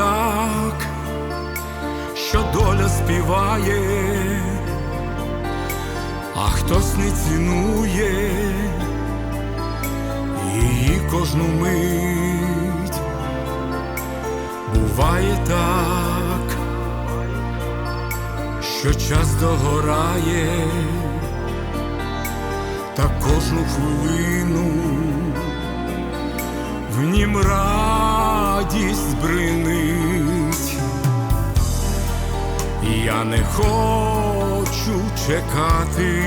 так, що доля співає, а хтось не цінує її кожну мить буває так, що час догорає та кожну хвилину в нім рай радість бринить. Я не хочу чекати,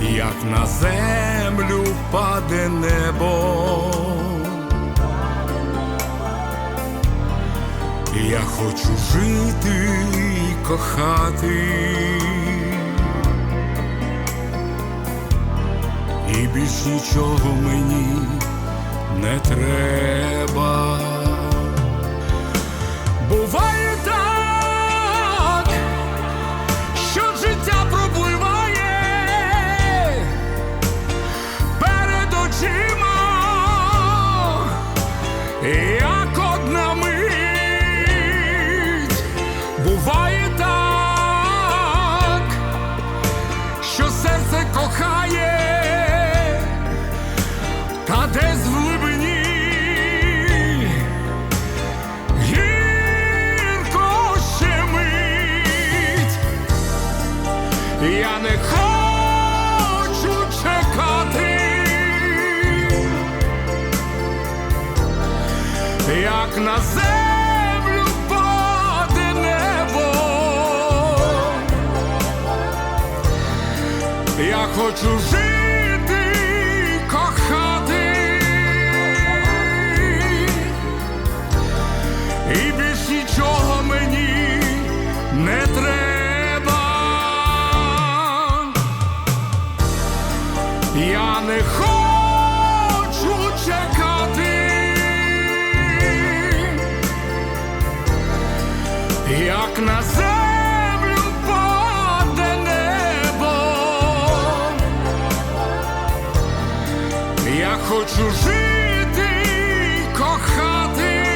як на землю паде небо. Я хочу жити і кохати. І більш нічого мені не треба. Буває так, що життя пропливає перед очима, як одна мить. Буває Я не хочу чекати, як на землю паде небо. Я хочу жити, кохати. І більш нічого Я не хочу чекати, як на землю паде небо. Я хочу жити, кохати.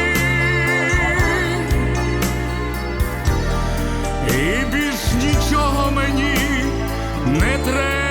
І більш нічого мені не треба.